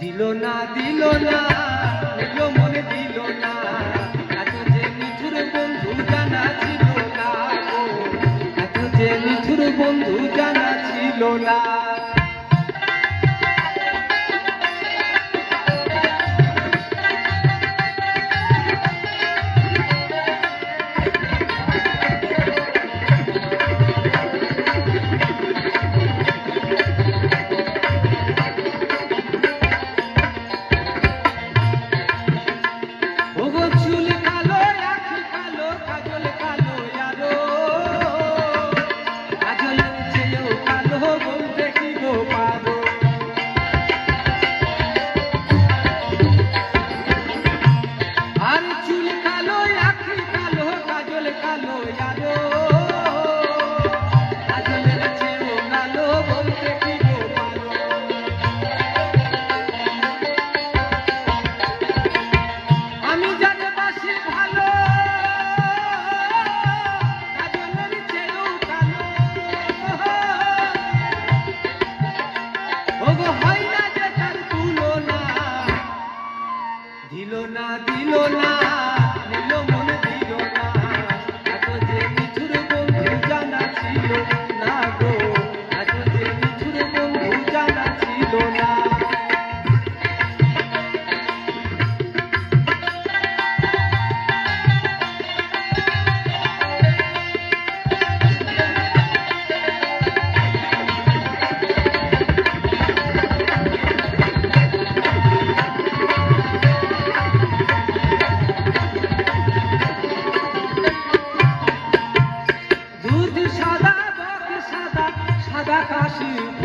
দিল না দিল না হইল মনে, দিল না। এত যে নিঠুর বন্ধু জানা ছিল না এত যে নিঠুর বন্ধু জানা ছিল না। না দিল না Takashi.